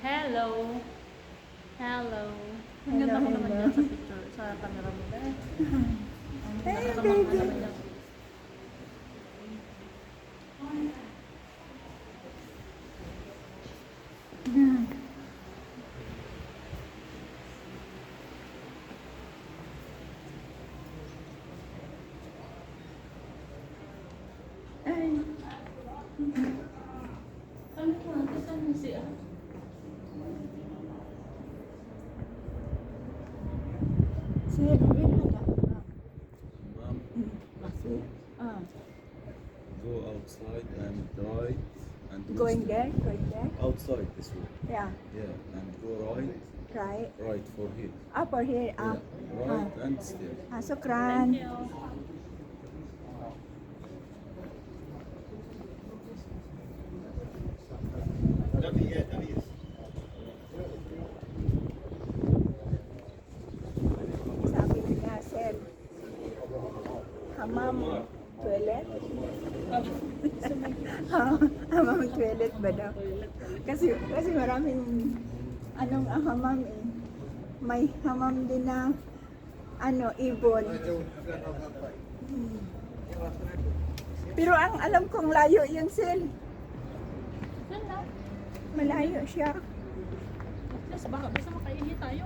Hello. Hello. Ang ganda mo naman hello. dyan sa picture, sa camera mo. Hey, baby. Ay, Ano ko, kasama mo siya? Going there, going there. Outside this way. Yeah, Yeah, and go right, right. right for here. Up or here, Yeah, up. right and still. Ah, sukran. Thank hamam toilet ba daw? Kasi, kasi maraming, anong ah, hamam eh. May hamam din na, ano, ibon. Hmm. Pero ang alam kong layo yun, Sil. Malayo siya. Yes, baka basta makaingi tayo.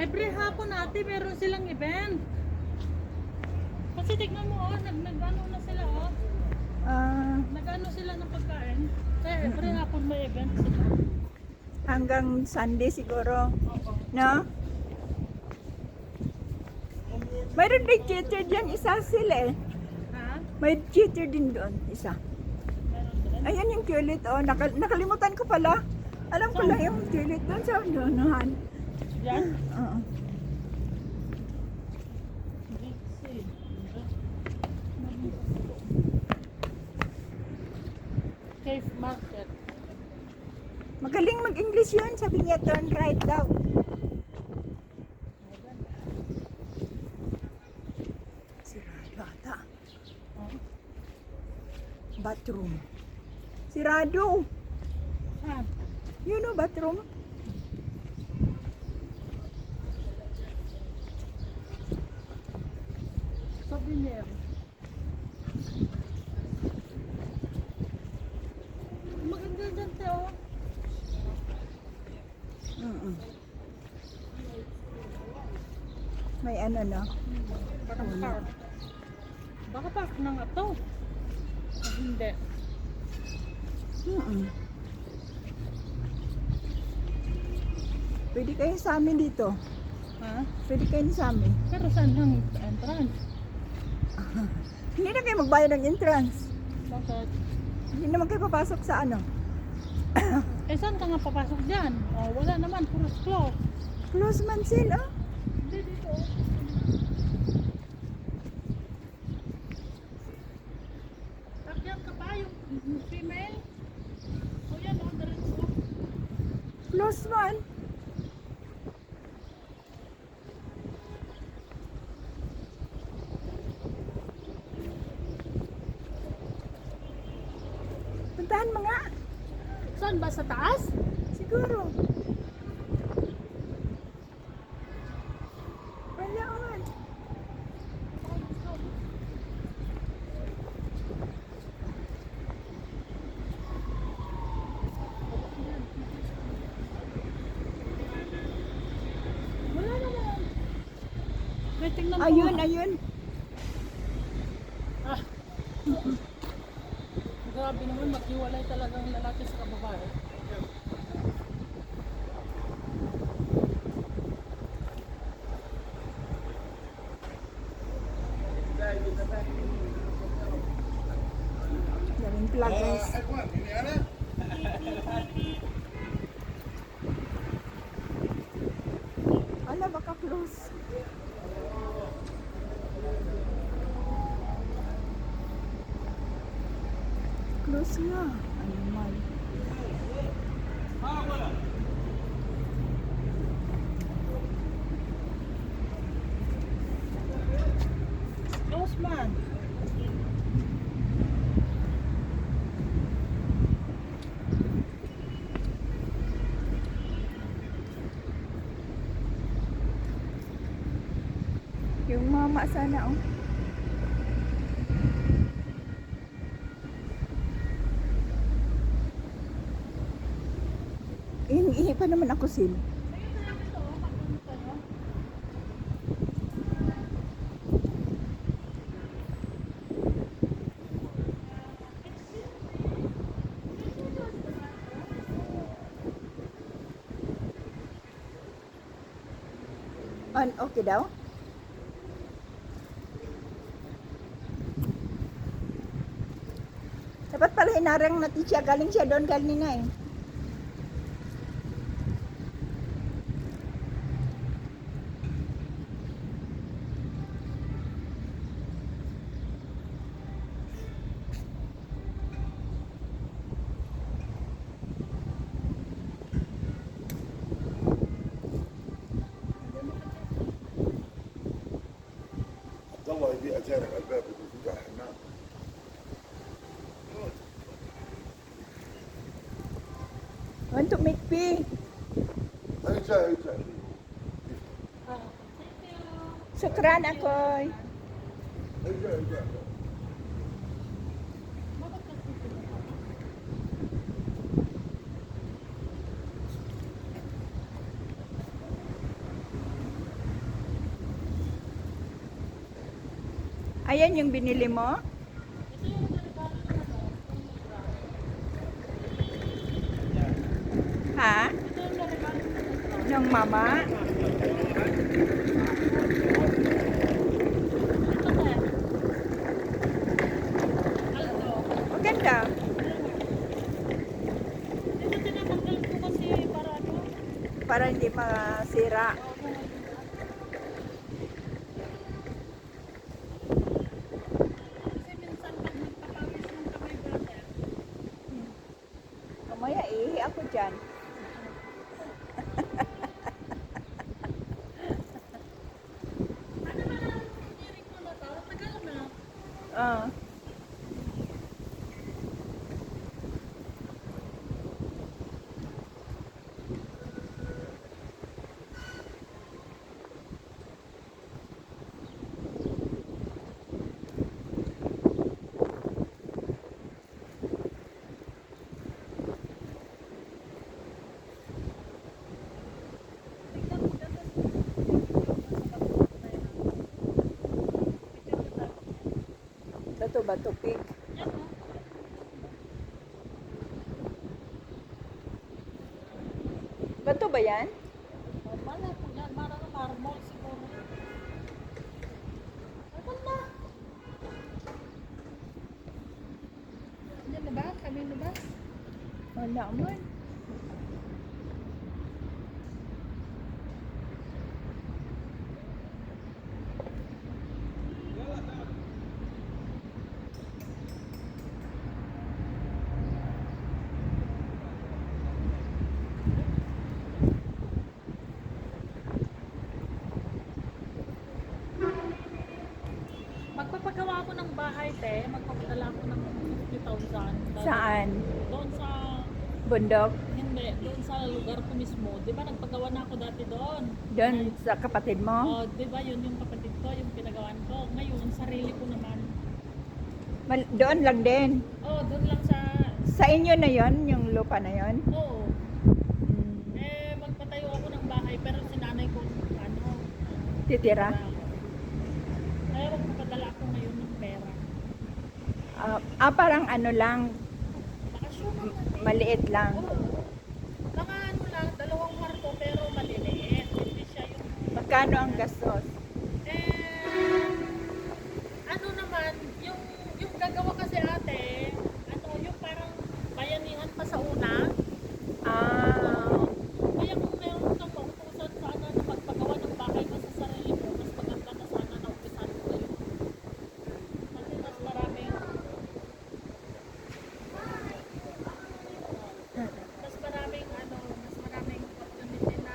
Every hapon natin meron silang event. Kasi tignan mo oh, nag nag-ano na sila oh. Ah, Nag-ano sila ng pagkain. Kaya every hapon may event sila. hanggang Sunday siguro. Oo. No? Mayroon din theater dyan, isa sila eh. Ha? May theater din doon, isa. Meron din. Ayan yung toilet, oh. Nakal- nakalimutan ko pala. Alam ko lang yung toilet doon sa unahan. Yan. Oo. Cave Market. Magaling mag-English yun. Sabi niya, turn right daw. Sirado ata. Oh. Bathroom. Sirado. Ah, You know bathroom? Souvenir. Maganda dyan, Teo. Mm May ano na. Parang park. Baka park na nga to. Ah, hindi. Mm Pwede kayo sa amin dito. Ha? Pwede kayo sa amin. Pero saan ang entrance? Hindi na kayo magbayad ng entrance. Bakit? Hindi naman kayo papasok sa ano. Eh, saan ka nga papasok dyan? Oh, wala naman. Puro close. Close man sila. Hindi dito. Takyan ka pa yung female. O yan, o, diretso. Close man. Puntahan mo nga. Saan ba? Sa taas? Siguro. Wala man. Wala naman. May tingnan mo. Ayun, ayun. Lucia. Ano naman? Osman. Yung mama sana oh. Pa naman ako sin. On okay daw? Dapat pala hinarang natin siya. Galing siya doon kanina eh. It's a, it's a. Shukran akoy. It's a, it's a. Ayan yung binili mo? mama Maganda. Para hindi masira. Mamaya ihi ako dyan. Bato bato pig. Yan o. Bato ba yan? Na po yan. Parang marmol siguro. Ano na? Yan ba? Kami na ba? Wala man. Ako ng bahay, te. Magpapadala ako ng 50,000. Saan? Doon sa, Bundok? hindi, doon sa lugar ko mismo. Di ba nagpagawa na ako dati doon? Doon sa kapatid mo? Oh, di ba yun yung kapatid ko, yung pinagawan ko. Ngayon, sarili ko naman. Mal- doon lang din. Oh, doon lang sa, Sa inyo na yon yung lupa na yon? oh, Mm, eh, magpatayo ako ng bahay, pero sinanay ko, ano, Titira? Kaya magpapadala ako ngayon ng pera. Ah, parang ano lang, Bakasyon lang natin. maliit lang. Oo. Mga ano lang, dalawang kwarto pero maliliit. Hindi siya yung Magkano ang gastos? Eh, ano naman, yung yung gagawa kasi ate, ano, yung parang bayanihan pa sa una. Ah, Kaya kung meron kang mautusan sana na magpagawa ng bahay mo sa sarili mo, mas maganda na sana na umpisan mo yun. Kasi mas maraming mas maraming ano, mas maraming opportunity na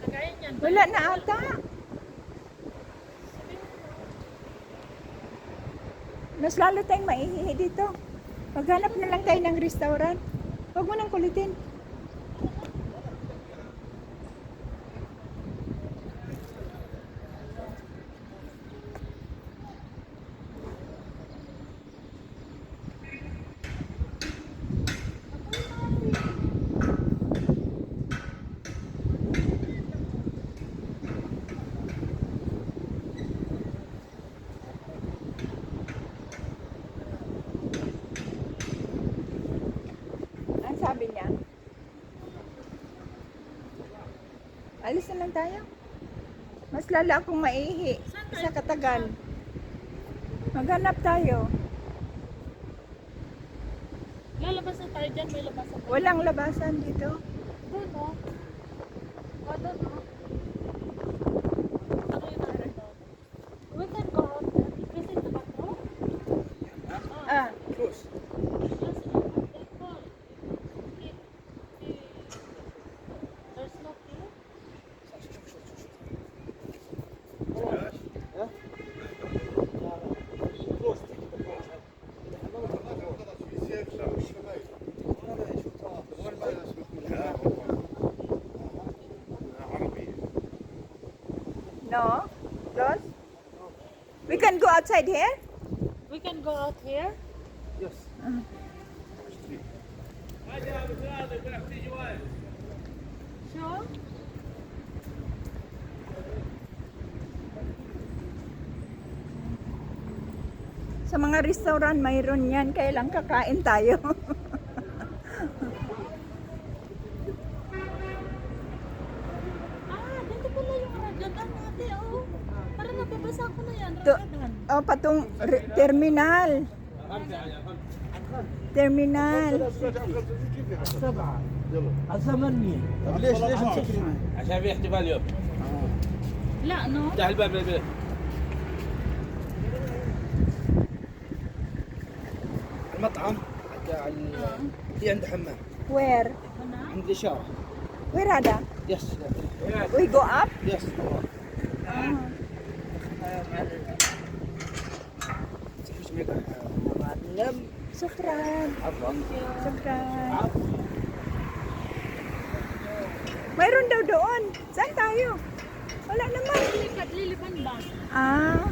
kagaya niyan. Wala na ata. Mas lalo tayong maihihi dito. Maghanap na lang tayo ng restaurant. Huwag mo nang kulitin. Alis na lang tayo. Mas lala akong maihi sa katagal. Maghanap tayo. Lalabas na tayo dyan, may labasan. Walang labasan dito. Doon, no? O, doon, no? Ano yung natin doon? We can go out there. Visit the bathroom? Ah, Yes, uh, they call. If- if- There's no key? No? Close? We can go outside here? We can go out here? Sure? Sa mga restaurant, mayroon yan. Kaya lang kakain tayo. ترمينال ترمينال سبعة على 800 طب ليش ليش عشان في احتفال اليوم لا نو افتح الباب للبيت المطعم حق في عنده حمام. وير؟ عند الإشارة. وير هذا؟ يس وي جو اب؟ يس Love. Sukran. Sukran. Mayroon daw doon. Saan tayo? Wala naman. Lilipat, lilipan ba? Ah.